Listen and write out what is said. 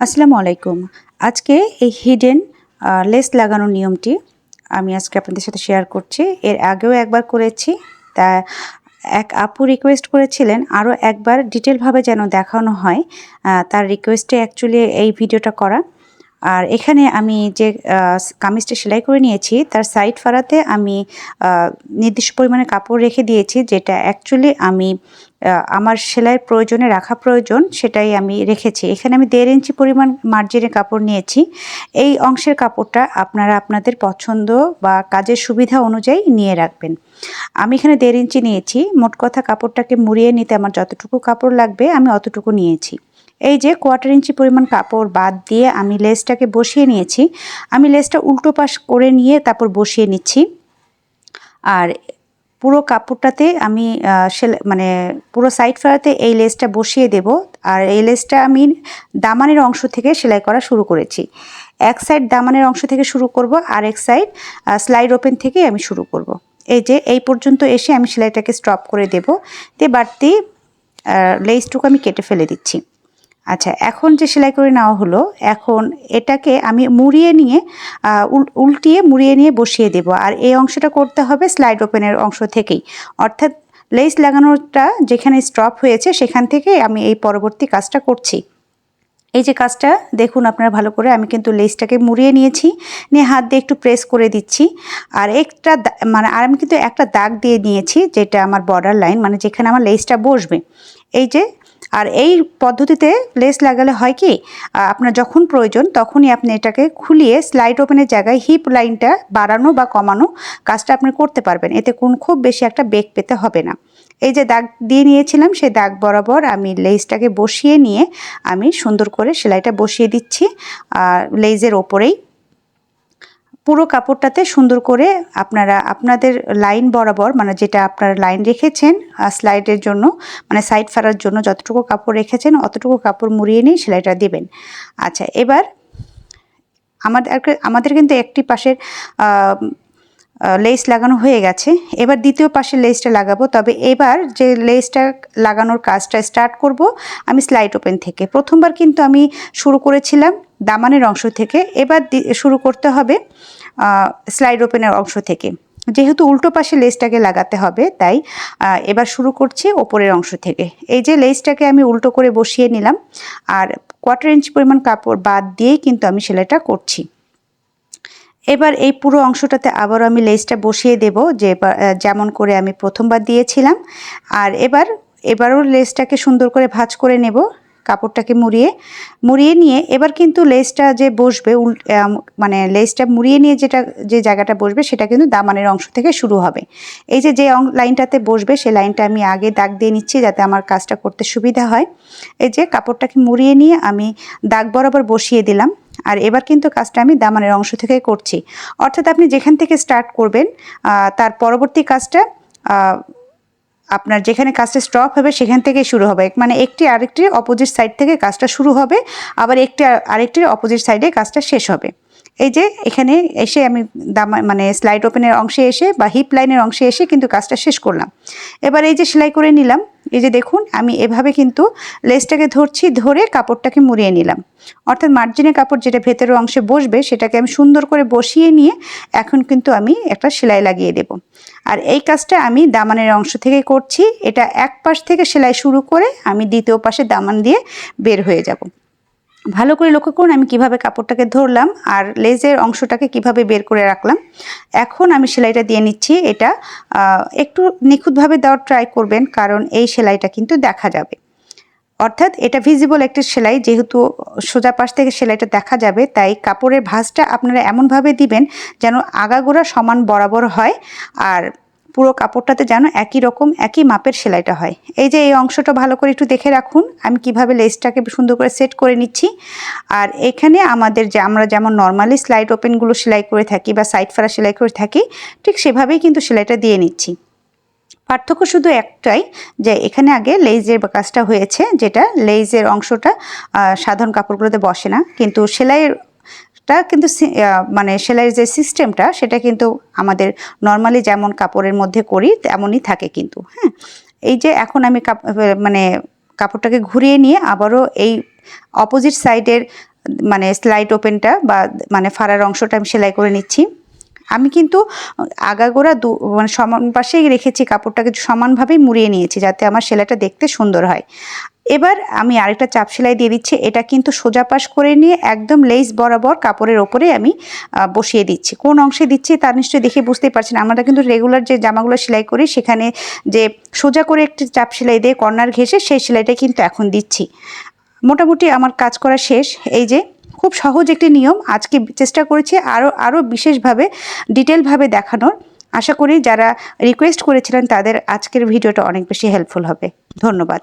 আসসালামু আলাইকুম। আজকে এই হিডেন লেস লাগানোর নিয়মটি আমি আজকে আপনাদের সাথে শেয়ার করছি। এর আগেও একবার করেছি, তা এক আপু রিকোয়েস্ট করেছিলেন, আরও একবার ডিটেলভাবে যেন দেখানো হয়। তার রিকোয়েস্টে অ্যাকচুয়ালি এই ভিডিওটা করা। আর এখানে আমি যে কামিজটা সেলাই করে নিয়েছি, তার সাইড ফাড়াতে আমি নির্দিষ্ট পরিমাণে কাপড় রেখে দিয়েছি, যেটা অ্যাকচুয়ালি আমি আমার সেলাইয়ের প্রয়োজনে রাখা প্রয়োজন, সেটাই আমি রেখেছি। এখানে আমি দেড় ইঞ্চি পরিমাণ মার্জিনের কাপড় নিয়েছি। এই অংশের কাপড়টা আপনারা আপনাদের পছন্দ বা কাজের সুবিধা অনুযায়ী নিয়ে রাখবেন। আমি এখানে দেড় ইঞ্চি নিয়েছি। মোট কথা কাপড়টাকে মুড়িয়ে নিতে আমার যতটুকু কাপড় লাগবে, আমি অতটুকু নিয়েছি। এই যে কোয়ার্টার ইঞ্চি পরিমাণ কাপড় বাদ দিয়ে আমি লেসটাকে বসিয়ে নিয়েছি। আমি লেসটা উল্টো পাশ করে নিয়ে তারপর বসিয়ে নিচ্ছি। আর পুরো কাপড়টাতে আমি মানে পুরো সাইড ফেরাতে এই লেসটা বসিয়ে দেব। আর এই লেসটা আমি দামানের অংশ থেকে সেলাই করা শুরু করেছি। এক সাইড দামানের অংশ থেকে শুরু করব, আর এক সাইড স্লাইড ওপেন থেকে আমি শুরু করব। এই যে, এই পর্যন্ত এসে আমি সেলাইটাকে স্টপ করে দেব। দিয়ে বাড়তি লেসটুকু আমি কেটে ফেলে দিচ্ছি। আচ্ছা এখন যে সেলাই করে নেওয়া হলো, এখন এটাকে আমি মুড়িয়ে নিয়ে উল- উল্টিয়ে মুড়িয়ে নিয়ে বসিয়ে দেব। আর এই অংশটা করতে হবে স্লাইড ওপেনের অংশ থেকেই। অর্থাৎ লেস লাগানোটা যেখানে স্টপ হয়েছে, সেখান থেকে আমি এই পরবর্তী কাজটা করছি। এই যে কাজটা, দেখুন আপনারা ভালো করে, আমি কিন্তু লেসটাকে মুড়িয়ে নিয়েছি, নিয়ে হাত দিয়ে একটু প্রেস করে দিচ্ছি। আর একটা মানে আর আমি কিন্তু একটা দাগ দিয়ে নিয়েছি, যেটা আমার বর্ডার লাইন মানে যেখানে আমার লেসটা বসবে। এই যে আর এই পদ্ধতিতে লেস লাগালে হয় কি আপনার যখন প্রয়োজন তখনই আপনি এটাকে খুলিয়ে স্লাইড ওপেনের জায়গায় হিপ লাইনটা বাড়ানো বা কমানো কাজটা আপনি করতে পারবেন। এতে কোন খুব বেশি একটা বেগ পেতে হবে না। এই যে দাগ দিয়ে নিয়েছিলাম সেই দাগ বরাবর আমি লেসটাকে বসিয়ে নিয়ে আমি সুন্দর করে সেলাইটা বসিয়ে দিচ্ছি, আর লেজের ওপরেই পুরো কাপড়টাতে সুন্দর করে আপনারা, আপনাদের লাইন বরাবর মানে যেটা আপনারা লাইন রেখেছেন স্লাইডের জন্য মানে সাইড ফেরার জন্য যতটুকু কাপড় রেখেছেন, অতটুকু কাপড় মুড়িয়ে নিয়ে সেলাইটা দেবেন। আচ্ছা এবার আমাদের আমাদের কিন্তু একটি পাশের লেস লাগানো হয়ে গেছে। এবার দ্বিতীয় পাশে লেসটা লাগাবো। তবে এবার যে লেসটা লাগানোর কাজটা স্টার্ট করব, আমি স্লাইড ওপেন থেকে। প্রথমবার কিন্তু আমি শুরু করেছিলাম দামানের অংশ থেকে। এবার শুরু করতে হবে স্লাইড ওপেনের অংশ থেকে। যেহেতু উল্টো পাশে লেসটাকে লাগাতে হবে, তাই এবার শুরু করছি ওপরের অংশ থেকে। এই যে লেসটাকে আমি উল্টো করে বসিয়ে নিলাম, আর কোয়ার্টার ইঞ্চ পরিমাণ কাপড় বাদ দিয়েই কিন্তু আমি সেলাইটা করছি। এবার এই পুরো অংশটাতে আবারও আমি লেসটা বসিয়ে দেব, যে যেমন করে আমি প্রথমবার দিয়েছিলাম। আর এবার, এবারও লেসটাকে সুন্দর করে ভাঁজ করে নেব, কাপড়টাকে মুড়িয়ে। মুড়িয়ে নিয়ে এবার কিন্তু লেসটা যে বসবে, উল মানে লেসটা মুড়িয়ে নিয়ে যেটা, যে জায়গাটা বসবে, সেটা কিন্তু দামানের অংশ থেকে শুরু হবে। এই যে যে লাইনটাতে বসবে সেই লাইনটা আমি আগে দাগ দিয়ে নিচ্ছি, যাতে আমার কাজটা করতে সুবিধা হয়। এই যে, কাপড়টাকে মুড়িয়ে নিয়ে আমি দাগ বরাবর বসিয়ে দিলাম। আর এবার কিন্তু কাজটা আমি দামানের অংশ থেকে করছি। অর্থাৎ আপনি যেখান থেকে স্টার্ট করবেন তার পরবর্তী কাজটা আপনার যেখানে কাজটা স্টপ হবে সেখান থেকে শুরু হবে। মানে একটি আরেকটির অপোজিট সাইড থেকে কাজটা শুরু হবে, আবার একটি আরেকটি আরেকটির অপোজিট সাইডে কাজটা শেষ হবে। এই যে এখানে এসে আমি দামা মানে স্লাইড ওপেনের অংশে এসে বা হিপ লাইনের অংশে এসে কিন্তু কাজটা শেষ করলাম। এবার এই যে সেলাই করে নিলাম, এই যে দেখুন, আমি এভাবে কিন্তু লেসটাকে ধরছি, ধরে কাপড়টাকে মুড়িয়ে নিলাম। অর্থাৎ মার্জিনের কাপড় যেটা ভেতরের অংশে বসবে, সেটাকে আমি সুন্দর করে বসিয়ে নিয়ে এখন কিন্তু আমি একটা সেলাই লাগিয়ে দেব। আর এই কাজটা আমি দামানের অংশ থেকে করছি, এটা এক পাশ থেকে সেলাই শুরু করে আমি দ্বিতীয় পাশে দামান দিয়ে বের হয়ে যাব। ভালো করে লক্ষ্য করুন, আমি কীভাবে কাপড়টাকে ধরলাম আর লেজের অংশটাকে কীভাবে বের করে রাখলাম। এখন আমি সেলাইটা দিয়ে নিচ্ছি, এটা একটু নিখুঁতভাবে দেওয়ার ট্রাই করবেন, কারণ এই সেলাইটা কিন্তু দেখা যাবে। অর্থাৎ এটা ভিজিবল একটা সেলাই, যেহেতু সোজা পাশ থেকে সেলাইটা দেখা যাবে, তাই কাপড়ের ভাঁজটা আপনারা এমনভাবে দিবেন যেন আগাগোড়া সমান বরাবর হয়। আর পুরো কাপড়টাতে যেন একই রকম, একই মাপের সেলাইটা হয়। এই যে এই অংশটা ভালো করে একটু দেখে রাখুন। আমি কীভাবে লেসটাকে সুন্দর করে সেট করে নিচ্ছি। আর এখানে আমাদের যে আমরা যেমন নর্মালি স্লাইড ওপেনগুলো সেলাই করে থাকি বা সাইড ফেরা সেলাই করে থাকি, ঠিক সেভাবেই কিন্তু সেলাইটা দিয়ে নিচ্ছি। পার্থক্য শুধু একটাই যে এখানে আগে লেজের কাজটা হয়েছে, যেটা লেজের অংশটা সাধারণ কাপড়গুলোতে বসে না। কিন্তু সেলাইয়ের টা কিন্তু মানে সেলাইয়ের যে সিস্টেমটা সেটা কিন্তু আমাদের নর্মালি যেমন কাপড়ের মধ্যে করি, তেমনই থাকে কিন্তু হ্যাঁ? এই যে এখন আমি কাপ মানে কাপড়টাকে ঘুরিয়ে নিয়ে আবারও এই অপোজিট সাইডের মানে স্লাইড ওপেনটা বা মানে ফাড়ার অংশটা আমি সেলাই করে নিচ্ছি। আমি কিন্তু আগাগোড়া দু মানে সমান পাশেই রেখেছি, কাপড়টাকে সমানভাবেই মুড়িয়ে নিয়েছি, যাতে আমার সেলাইটা দেখতে সুন্দর হয়। এবার আমি আরেকটা চাপ সেলাই দিয়ে দিচ্ছি। এটা কিন্তু সোজা পাশ করে নিয়ে একদম লেস বরাবর কাপড়ের ওপরে আমি বসিয়ে দিচ্ছি। কোন অংশে দিচ্ছি তার নিশ্চয়ই দেখে বুঝতেই পারছেন। আমরা কিন্তু রেগুলার যে জামাগুলো সেলাই করি, সেখানে যে সোজা করে একটি চাপ সেলাই দিয়ে কর্নার ঘেসে সেই সেলাইটা কিন্তু এখন দিচ্ছি। মোটামুটি আমার কাজ করা শেষ। এই যে খুব সহজ একটি নিয়ম। আজকে চেষ্টা করেছি আরও আরও বিশেষভাবে ডিটেলভাবে দেখানোর। আশা করি যারা রিকোয়েস্ট করেছিলেন তাদের আজকের ভিডিওটা অনেক বেশি হেল্পফুল হবে। ধন্যবাদ।